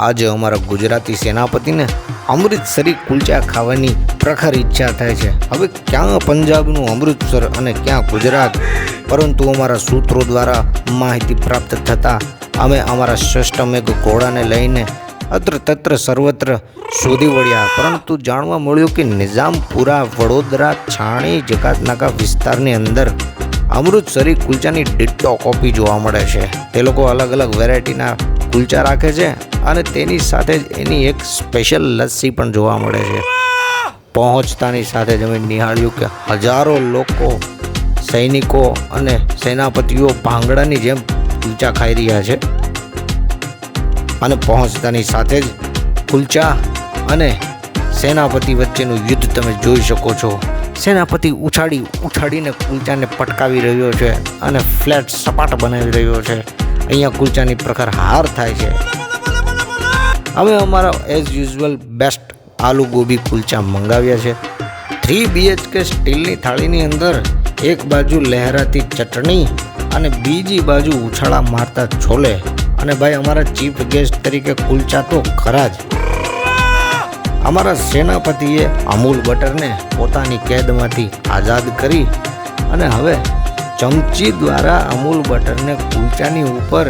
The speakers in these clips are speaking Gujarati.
આજે અમારા ગુજરાતી સેનાપતિને અમૃતસરી કુલચા ખાવાની પ્રખર ઈચ્છા થાય છે. હવે ક્યાં પંજાબનું અમૃતસર અને ક્યાં ગુજરાત? પરંતુ અમારા સૂત્રો દ્વારા માહિતી પ્રાપ્ત થતાં અમે અમારા શ્રેષ્ઠ ઘોડાને લઈને અત્ર તત્ર સર્વત્ર શોધી વળ્યા. પરંતુ જાણવા મળ્યું કે નિઝામપુરા, વડોદરા, છાણી, જકાતનાકા વિસ્તારની અંદર અમૃતસરી કુલચાની ડિટ્ટો કોપી જોવા મળે છે. તે લોકો અલગ અલગ વેરાયટીના કુલચા રાખે છે અને તેની સાથે જ એની એક સ્પેશિયલ લસ્સી પણ જોવા મળે છે. પહોંચતાની સાથે જ અમે નિહાળ્યું કે હજારો લોકો, સૈનિકો અને સેનાપતિઓ ભાંગડાની જેમ કુલચા ખાઈ રહ્યા છે. અને પહોંચતાની સાથે જ કુલચા અને સેનાપતિ વચ્ચેનું યુદ્ધ તમે જોઈ શકો છો. સેનાપતિ ઉછાળી ઉછાળીને કુલચાને પટકાવી રહ્યો છે અને ફ્લેટ સપાટ બનાવી રહ્યો છે. અહીંયા કુલચાની પ્રખર હાર થાય છે. અમે અમારા as usual best aloo gobi kulcha મંગાવ્યા છે. થ્રી બીએચકે સ્ટીલની થાળીની અંદર એક બાજુ લહેરાતી ચટણી અને બીજી બાજુ ઉછાળા મારતા છોલે. અને ભાઈ અમારા ચીફ ગેસ્ટ તરીકે કુલચા તો ખરા જ. અમારા સેનાપતિએ અમૂલ બટરને પોતાની કેદમાંથી આઝાદ કરી અને હવે ચમચી દ્વારા અમૂલ બટરને કુલચાની ઉપર,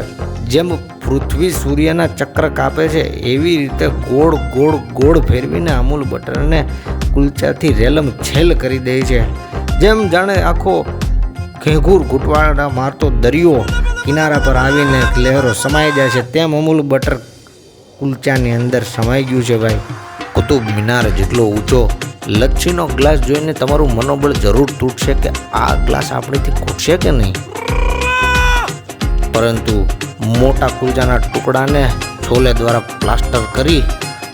જેમ પૃથ્વી સૂર્યના ચક્ર કાપે છે, એવી રીતે ગોળ ગોળ ગોળ ફેરવીને અમૂલ બટરને કુલચાથી રેલમ છેલ કરી દે છે. જેમ જાણે આખો ઘેઘૂર ઘૂંટવાળા મારતો દરિયો કિનારા પર આવીને લહેરો સમાઈ જાય છે, તેમ અમૂલ બટર કુલચાની અંદર સમાઈ ગયું છે ભાઈ. કુતુબ મિનાર જેટલો ઊંચો લચ્છીનો ગ્લાસ જોઈને તમારું મનોબળ જરૂર તૂટશે કે આ ગ્લાસ આપણેથી ખૂટશે કે નહીં? પરંતુ મોટા કુલજાના ટુકડાને છોલે દ્વારા પ્લાસ્ટર કરી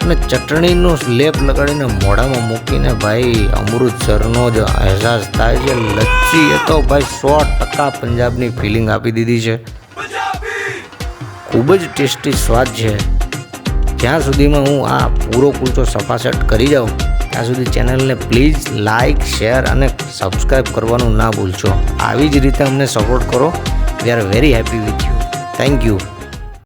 અને ચટણીનો લેપ લગાડીને મોઢામાં મૂકીને ભાઈ અમૃતસરનો જ અહેસાસ થાય છે. લચ્છી એ તો ભાઈ સો ટકા પંજાબની ફિલિંગ આપી દીધી છે. ખૂબ જ ટેસ્ટી સ્વાદ છે. જ્યાં સુધીમાં હું આ પૂરો કુલચો સફાસટ કરી જાઉં, ત્યાં સુધી ચેનલને પ્લીઝ લાઇક શેર અને સબસ્ક્રાઈબ કરવાનું ના ભૂલશો. આવી જ રીતે અમને સપોર્ટ કરો. We are very happy with you thank you